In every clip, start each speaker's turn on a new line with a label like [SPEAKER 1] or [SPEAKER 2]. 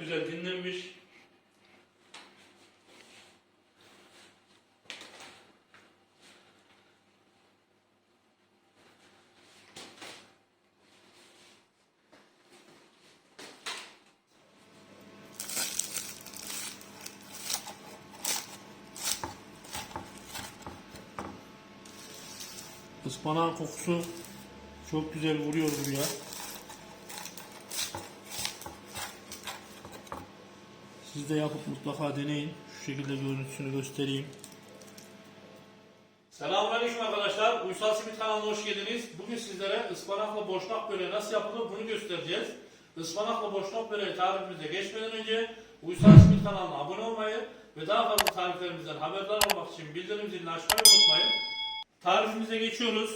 [SPEAKER 1] güzel dinlenmiş. Ispanağın kokusu çok güzel vuruyor buraya. Siz de yapıp mutlaka deneyin. Şu şekilde görüntüsünü göstereyim. Selamünaleyküm arkadaşlar. Uysal Simit kanalına hoş geldiniz. Bugün sizlere ıspanakla boşnak böreği nasıl yapılır bunu göstereceğiz. Ispanakla boşnak böreği tarifimize geçmeden önce Uysal Simit kanalına abone olmayı ve daha fazla tariflerimizden haberdar olmak için bildirim zilini açmayı unutmayın. Tarifimize geçiyoruz.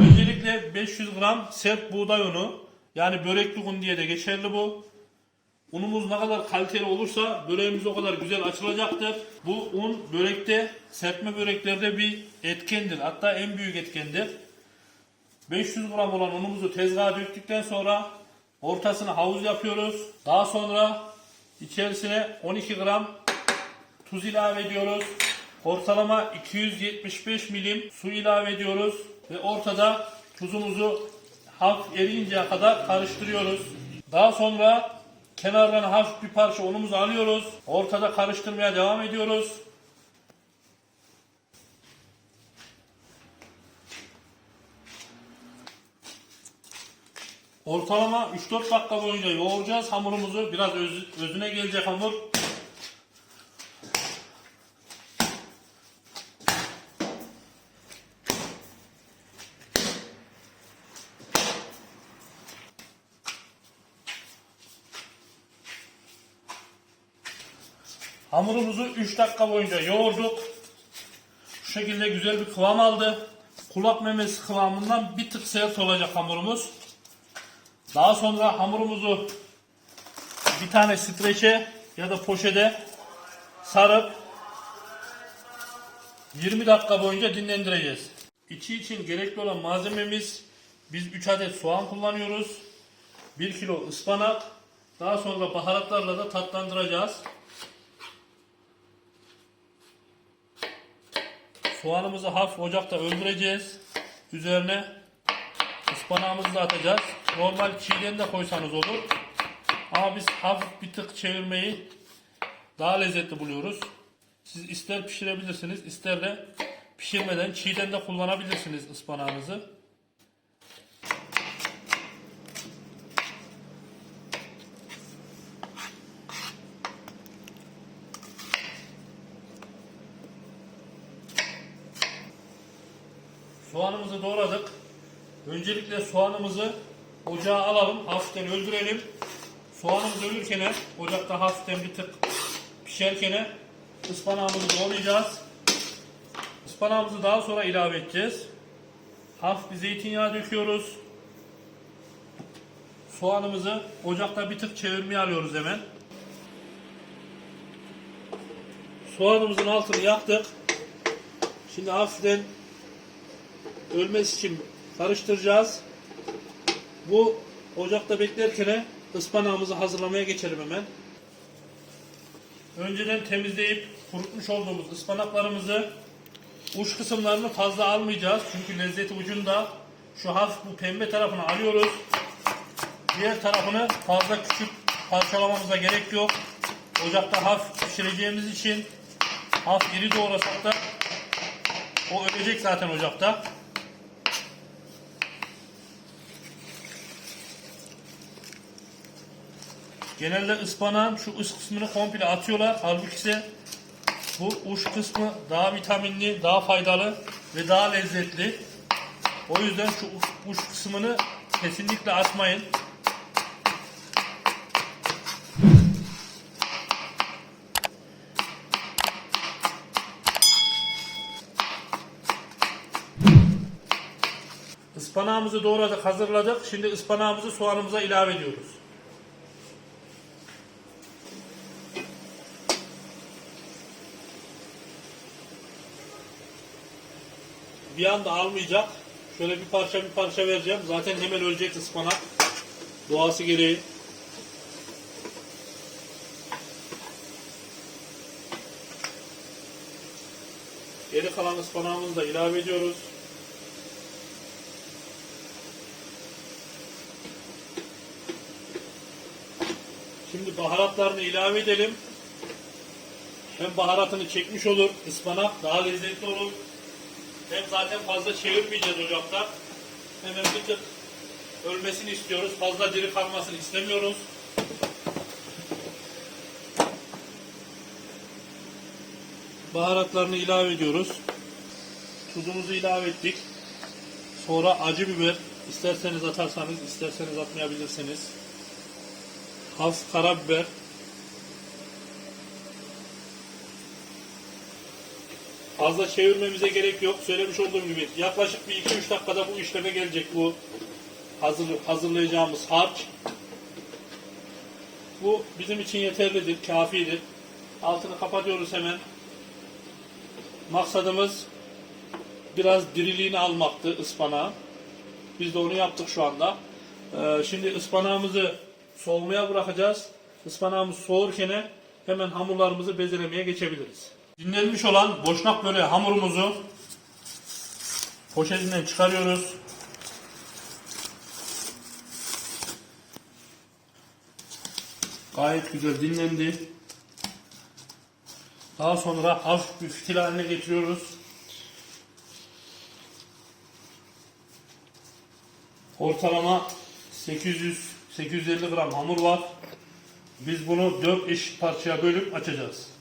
[SPEAKER 1] Öncelikle 500 gram sert buğday unu yani börekli un diye de geçerli bu. Unumuz ne kadar kaliteli olursa böreğimiz o kadar güzel açılacaktır. Bu un börekte, serpme böreklerde bir etkendir. Hatta en büyük etkendir. 500 gram olan unumuzu tezgaha döktükten sonra ortasına havuz yapıyoruz. Daha sonra içerisine 12 gram tuz ilave ediyoruz. Ortalama 275 milim su ilave ediyoruz. Ve ortada tuzumuzu hafif eriyinceye kadar karıştırıyoruz. Daha sonra kenardan hafif bir parça unumuzu alıyoruz. Ortada karıştırmaya devam ediyoruz. Ortalama 3-4 dakika boyunca yoğuracağız hamurumuzu. Biraz öz- özüne gelecek hamur. Hamurumuzu 3 dakika boyunca yoğurduk. Şu şekilde güzel bir kıvam aldı. Kulak memesi kıvamından bir tık sert olacak hamurumuz. Daha sonra hamurumuzu bir tane streçe ya da poşete sarıp 20 dakika boyunca dinlendireceğiz. İçi için gerekli olan malzememiz biz 3 adet soğan kullanıyoruz. 1 kilo ıspanak. Daha sonra baharatlarla da tatlandıracağız. Soğanımızı hafif ocakta öldüreceğiz. Üzerine ıspanağımızı da atacağız. Normal çiğden de koysanız olur. Ama biz hafif bir tık çevirmeyi daha lezzetli buluyoruz. Siz ister pişirebilirsiniz, ister de pişirmeden çiğden de kullanabilirsiniz ıspanağınızı. Soğanımızı doğradık. Öncelikle soğanımızı ocağa alalım. Hafiften öldürelim. Soğanımız ölürken ocakta hafiften bir tık pişerken ıspanağımızı doğrayacağız. Ispanağımızı daha sonra ilave edeceğiz. Hafif bir zeytinyağı döküyoruz. Soğanımızı ocakta bir tık çevirmeye alıyoruz hemen. Soğanımızın altını yaktık. Şimdi hafiften ölmesi için karıştıracağız. Bu ocakta beklerken ıspanağımızı hazırlamaya geçelim hemen. Önceden temizleyip kurutmuş olduğumuz ıspanaklarımızı uç kısımlarını fazla almayacağız. Çünkü lezzeti ucunda şu hafif bu pembe tarafını alıyoruz. Diğer tarafını fazla küçük parçalamamıza gerek yok. Ocakta hafif pişireceğimiz için hafif iri doğrasak da o ölecek zaten ocakta. Genelde ıspanağın şu üst kısmını komple atıyorlar. Halbuki ise bu uç kısmı daha vitaminli, daha faydalı ve daha lezzetli. O yüzden şu uç, kısmını kesinlikle atmayın. Ispanağımızı doğradık, hazırladık. Şimdi ıspanağımızı soğanımıza ilave ediyoruz. bir anda almayacağım. Şöyle bir parça bir parça vereceğim. Zaten hemen ölecek ıspanak. Doğası gereği. Geri kalan ıspanağımızı da ilave ediyoruz. Şimdi baharatlarını ilave edelim. Hem baharatını çekmiş olur, ıspanak daha lezzetli olur. Hem zaten fazla çevirmeyeceğiz ocakta. Hemen bir tık ölmesini istiyoruz. Fazla diri kalmasını istemiyoruz. Baharatlarını ilave ediyoruz. Tuzumuzu ilave ettik. Sonra acı biber isterseniz atarsanız isterseniz atmayabilirsiniz. Hafif karabiber. Fazla çevirmemize gerek yok. Söylemiş olduğum gibi yaklaşık bir 2-3 dakikada bu işleme gelecek bu hazır, hazırlayacağımız harç. Bu bizim için yeterlidir, kafidir. Altını kapatıyoruz hemen. Maksadımız biraz diriliğini almaktı ıspanağı. Biz de onu yaptık şu anda. Ee, şimdi ıspanağımızı soğumaya bırakacağız. Ispanağımız soğurken hemen hamurlarımızı bezelemeye geçebiliriz. Dinlenmiş olan boşnak böreği hamurumuzu poşetinden çıkarıyoruz. Gayet güzel dinlendi. Daha sonra hafif bir fitil haline getiriyoruz. Ortalama 800-850 gram hamur var. Biz bunu 4 eşit parçaya bölüp açacağız.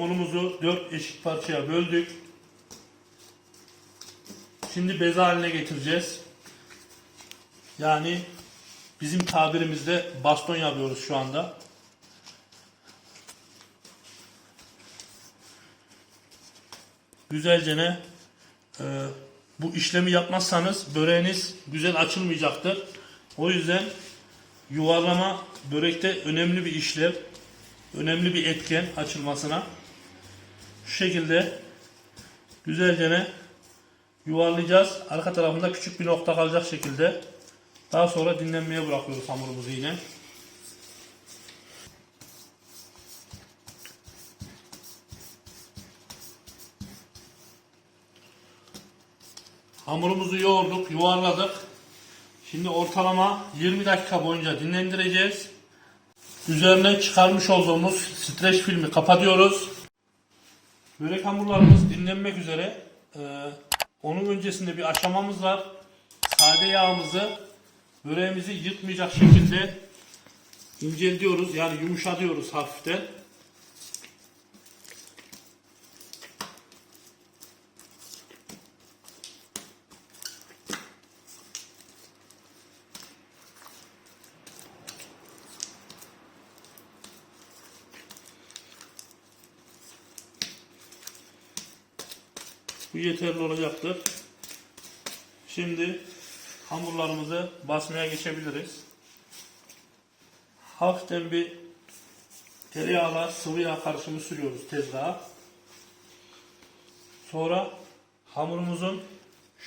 [SPEAKER 1] Hamurumuzu 4 eşit parçaya böldük. Şimdi beze haline getireceğiz. Yani bizim tabirimizde baston yapıyoruz şu anda. Güzelce ne? e, bu işlemi yapmazsanız böreğiniz güzel açılmayacaktır. O yüzden yuvarlama börekte önemli bir işlev. Önemli bir etken açılmasına. Şu şekilde güzelce yuvarlayacağız. Arka tarafında küçük bir nokta kalacak şekilde. Daha sonra dinlenmeye bırakıyoruz hamurumuzu yine. Hamurumuzu yoğurduk, yuvarladık. Şimdi ortalama 20 dakika boyunca dinlendireceğiz. Üzerine çıkarmış olduğumuz streç filmi kapatıyoruz. Börek hamurlarımız dinlenmek üzere. Ee, onun öncesinde bir aşamamız var. Sade yağımızı böreğimizi yırtmayacak şekilde inceltiyoruz. Yani yumuşatıyoruz hafiften. Bu yeterli olacaktır. Şimdi hamurlarımızı basmaya geçebiliriz. Hafiften bir tereyağla sıvı yağ karışımı sürüyoruz tezgaha. Sonra hamurumuzun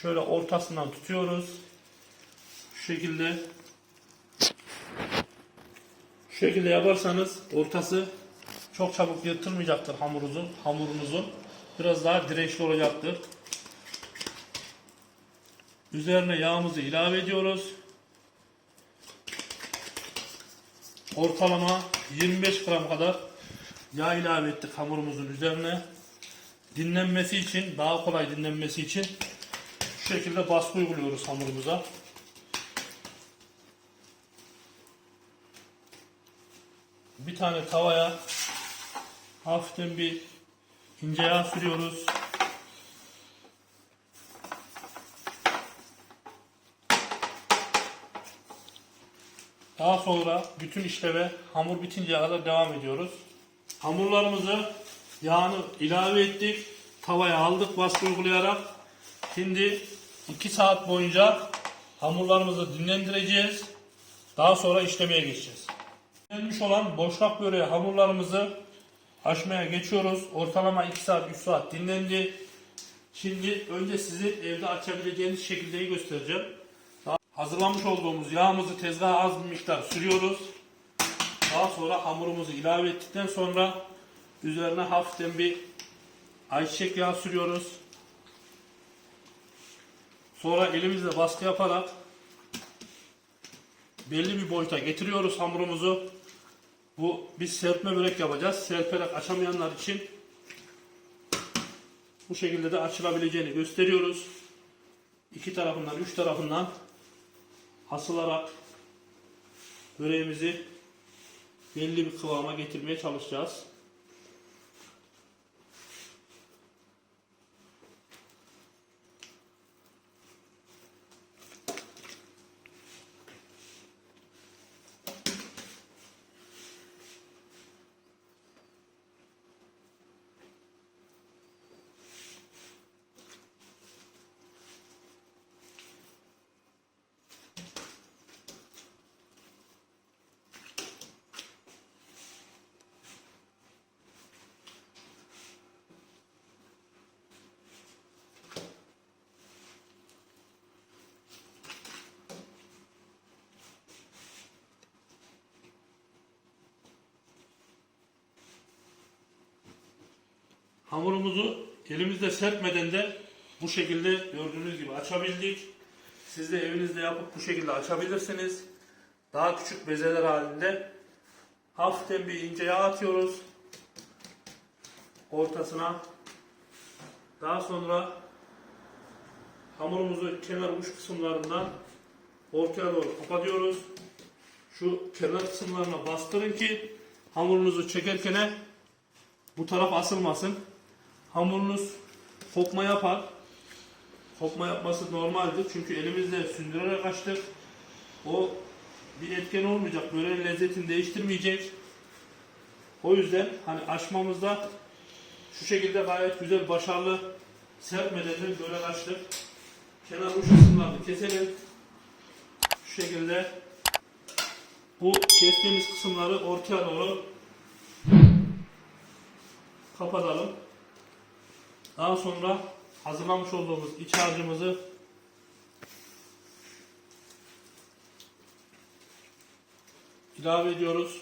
[SPEAKER 1] şöyle ortasından tutuyoruz. Şu şekilde şu şekilde yaparsanız ortası çok çabuk yırtılmayacaktır hamurunuzun, hamurunuzun. Biraz daha dirençli olacaktır. Üzerine yağımızı ilave ediyoruz. Ortalama 25 gram kadar yağ ilave ettik hamurumuzun üzerine. Dinlenmesi için, daha kolay dinlenmesi için şu şekilde baskı uyguluyoruz hamurumuza. Bir tane tavaya hafiften bir ince yağ sürüyoruz. Daha sonra bütün işleve hamur bitinceye kadar devam ediyoruz. Hamurlarımızı yağını ilave ettik. Tavaya aldık baskı uygulayarak. Şimdi 2 saat boyunca hamurlarımızı dinlendireceğiz. Daha sonra işlemeye geçeceğiz. Dinlenmiş olan boşnak böreği hamurlarımızı açmaya geçiyoruz. Ortalama 2 saat 3 saat dinlendi. Şimdi önce sizi evde açabileceğiniz şekilde göstereceğim. hazırlamış olduğumuz yağımızı tezgaha az bir miktar sürüyoruz. Daha sonra hamurumuzu ilave ettikten sonra üzerine hafiften bir ayçiçek yağı sürüyoruz. Sonra elimizle baskı yaparak belli bir boyuta getiriyoruz hamurumuzu. Bu biz serpme börek yapacağız. Serperek açamayanlar için bu şekilde de açılabileceğini gösteriyoruz. İki tarafından, üç tarafından asılarak böreğimizi belli bir kıvama getirmeye çalışacağız. Hamurumuzu elimizde serpmeden de bu şekilde gördüğünüz gibi açabildik. Siz de evinizde yapıp bu şekilde açabilirsiniz. Daha küçük bezeler halinde hafiften bir ince yağ atıyoruz. Ortasına. Daha sonra hamurumuzu kenar uç kısımlarından ortaya doğru kapatıyoruz. Şu kenar kısımlarına bastırın ki hamurunuzu çekerken bu taraf asılmasın. Hamurunuz kopma yapar. Kopma yapması normaldir. Çünkü elimizle sündürerek açtık. O bir etken olmayacak. Böreğin lezzetini değiştirmeyecek. O yüzden hani açmamızda şu şekilde gayet güzel, başarılı serpmeden de börek açtık. Kenar uç kısımlarını keselim. Şu şekilde bu kestiğimiz kısımları ortaya doğru kapatalım. Daha sonra hazırlamış olduğumuz iç harcımızı ilave ediyoruz.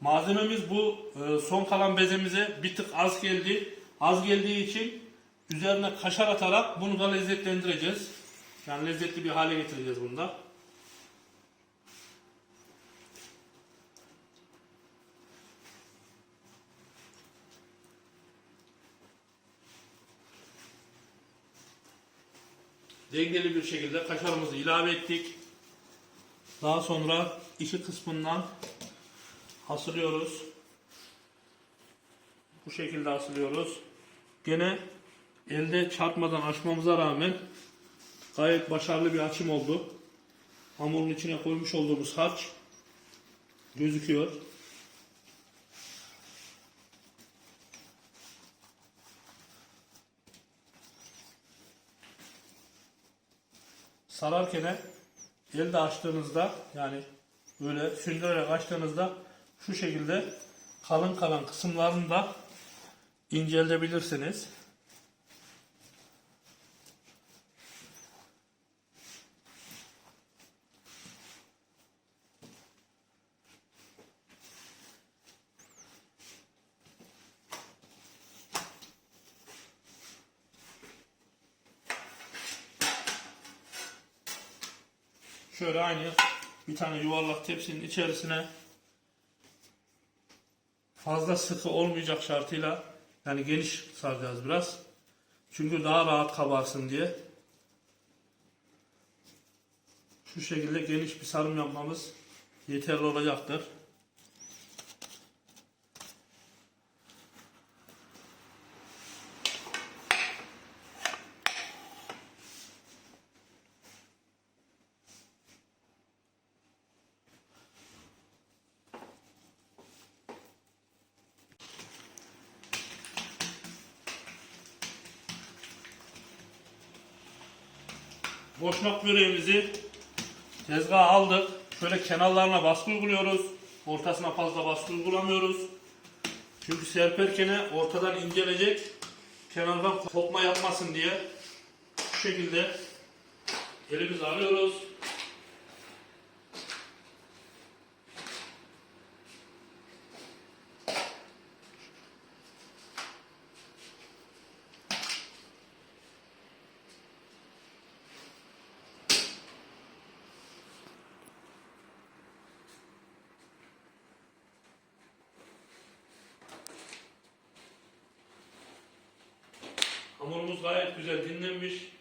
[SPEAKER 1] Malzememiz bu e, son kalan bezemize bir tık az geldi. Az geldiği için üzerine kaşar atarak bunu da lezzetlendireceğiz. Yani lezzetli bir hale getireceğiz bunu da. Dengeli bir şekilde kaşarımızı ilave ettik. Daha sonra iki kısmından asılıyoruz. Bu şekilde asılıyoruz. Gene elde çarpmadan açmamıza rağmen gayet başarılı bir açım oldu. Hamurun içine koymuş olduğumuz harç gözüküyor. Sararken elde açtığınızda yani böyle sündürerek açtığınızda şu şekilde kalın kalan kısımlarını da inceleyebilirsiniz. Şöyle aynı bir tane yuvarlak tepsinin içerisine fazla sıkı olmayacak şartıyla yani geniş saracağız biraz. Çünkü daha rahat kabarsın diye. Şu şekilde geniş bir sarım yapmamız yeterli olacaktır. Boşnak böreğimizi tezgaha aldık. Şöyle kenarlarına baskı uyguluyoruz. ortasına fazla baskı uygulamıyoruz. Çünkü serperken ortadan incelecek, kenardan kopma yapmasın diye şu şekilde elimizi alıyoruz. Hamurumuz gayet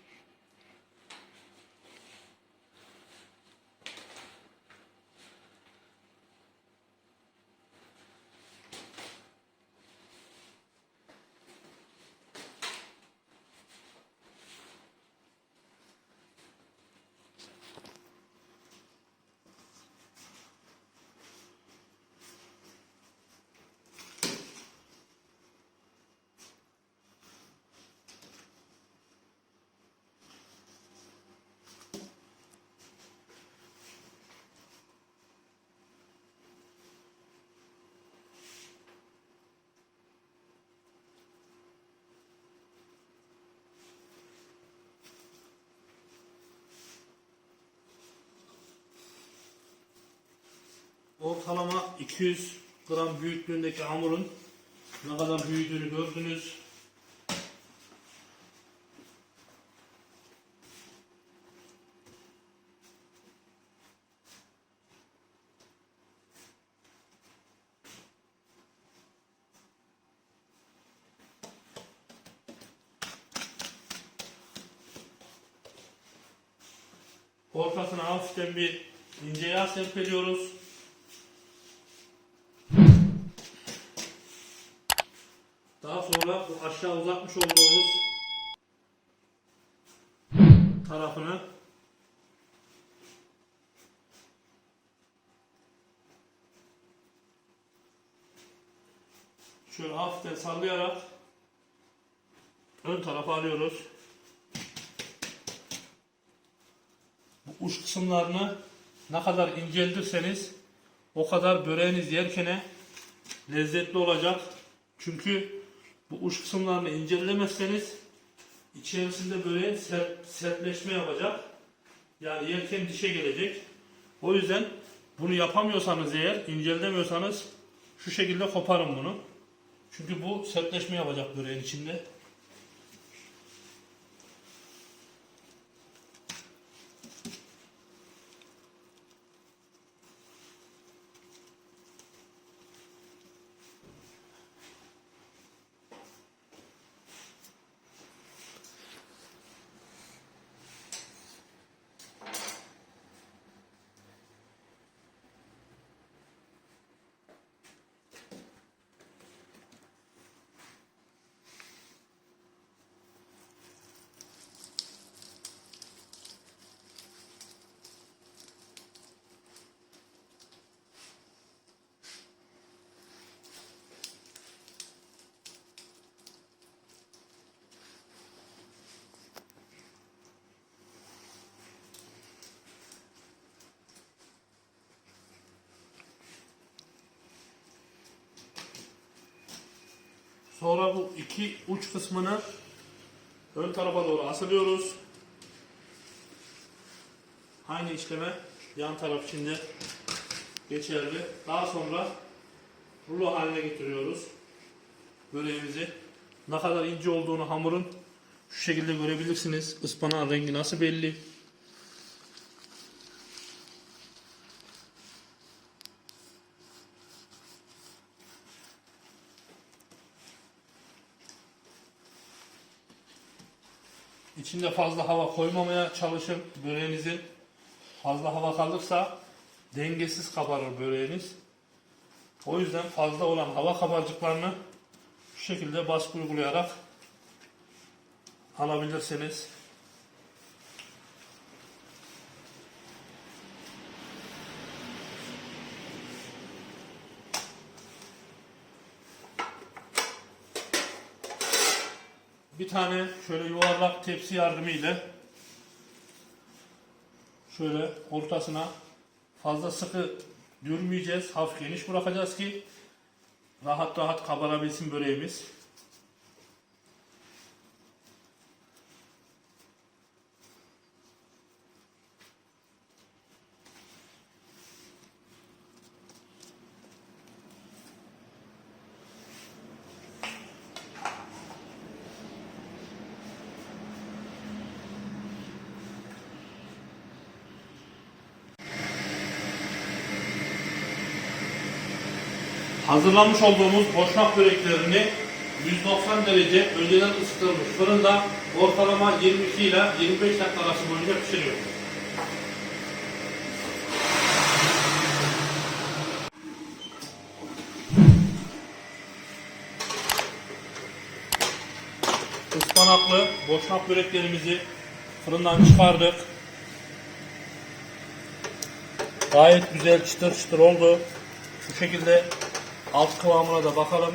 [SPEAKER 1] Ortalama 200 gram büyüklüğündeki hamurun ne kadar büyüdüğünü gördünüz. Ortasına hafiften bir ince yağ serpeliyoruz. Daha sonra bu uzatmış olduğumuz tarafını şöyle hafiften sallayarak ön tarafa alıyoruz. Bu uç kısımlarını ne kadar inceltirseniz o kadar böreğiniz yerkene lezzetli olacak. Çünkü bu uç kısımlarını incelemezseniz içerisinde böyle sert, sertleşme yapacak. Yani yerken dişe gelecek. O yüzden bunu yapamıyorsanız eğer, incelemiyorsanız şu şekilde koparın bunu. Çünkü bu sertleşme yapacak böreğin içinde. Sonra bu iki uç kısmını ön tarafa doğru asılıyoruz. Aynı işleme yan taraf için de geçerli. Daha sonra rulo haline getiriyoruz böreğimizi. Ne kadar ince olduğunu hamurun şu şekilde görebilirsiniz. Ispanağın rengi nasıl belli. İçinde fazla hava koymamaya çalışın böreğinizin. Fazla hava kalırsa dengesiz kabarır böreğiniz. O yüzden fazla olan hava kabarcıklarını şu şekilde baskı uygulayarak alabilirsiniz. Tane şöyle yuvarlak tepsi yardımıyla şöyle ortasına fazla sıkı dürmeyeceğiz. Hafif geniş bırakacağız ki rahat rahat kabarabilsin böreğimiz. Hazırlamış olduğumuz boşnak böreklerini 190 derece önceden ısıtılmış fırında ortalama 22 ile 25 dakika arası boyunca pişiriyoruz. Ispanaklı boşnak böreklerimizi fırından çıkardık. Gayet güzel çıtır çıtır oldu. Şu şekilde alt kıvamına da bakalım.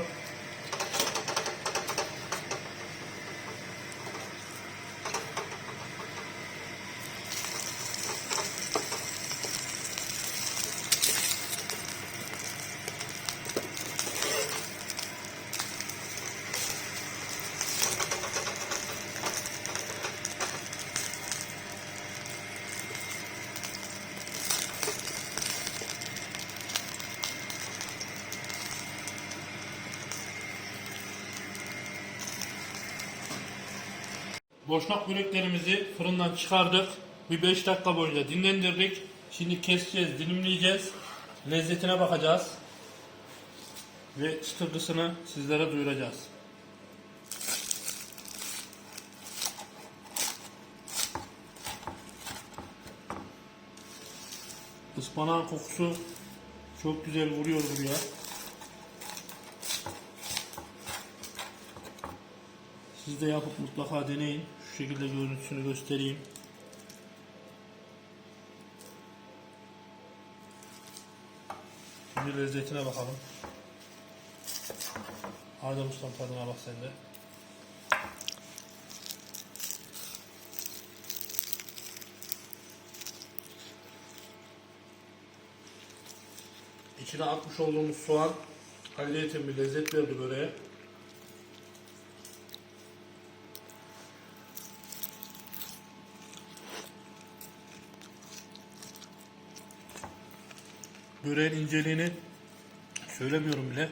[SPEAKER 1] Boşnak böreklerimizi fırından çıkardık. Bir 5 dakika boyunca dinlendirdik. Şimdi keseceğiz, dilimleyeceğiz. Lezzetine bakacağız. Ve çıtırtısını sizlere duyuracağız. Ispanağın kokusu çok güzel vuruyor buraya. Siz de yapıp mutlaka deneyin. Şu şekilde görüntüsünü göstereyim. Şimdi lezzetine bakalım. Adem Ustam tadına bak sen de. İçine atmış olduğumuz soğan ayrıyeten bir lezzet verdi böreğe. Böreğin inceliğini söylemiyorum bile.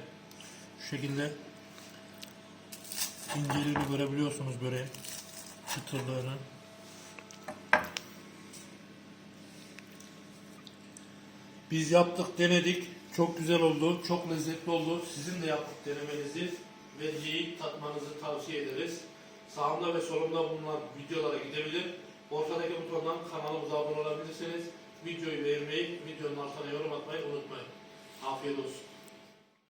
[SPEAKER 1] Şu şekilde inceliğini görebiliyorsunuz böreğin. Çıtırlığını. Biz yaptık, denedik. Çok güzel oldu, çok lezzetli oldu. Sizin de yapıp denemenizi ve yiyip tatmanızı tavsiye ederiz. Sağımda ve solumda bulunan videolara gidebilir. Ortadaki butondan kanalımıza abone olabilirsiniz. Videoyu beğenmeyi, videonun altına yorum atmayı unutmayın. Afiyet olsun.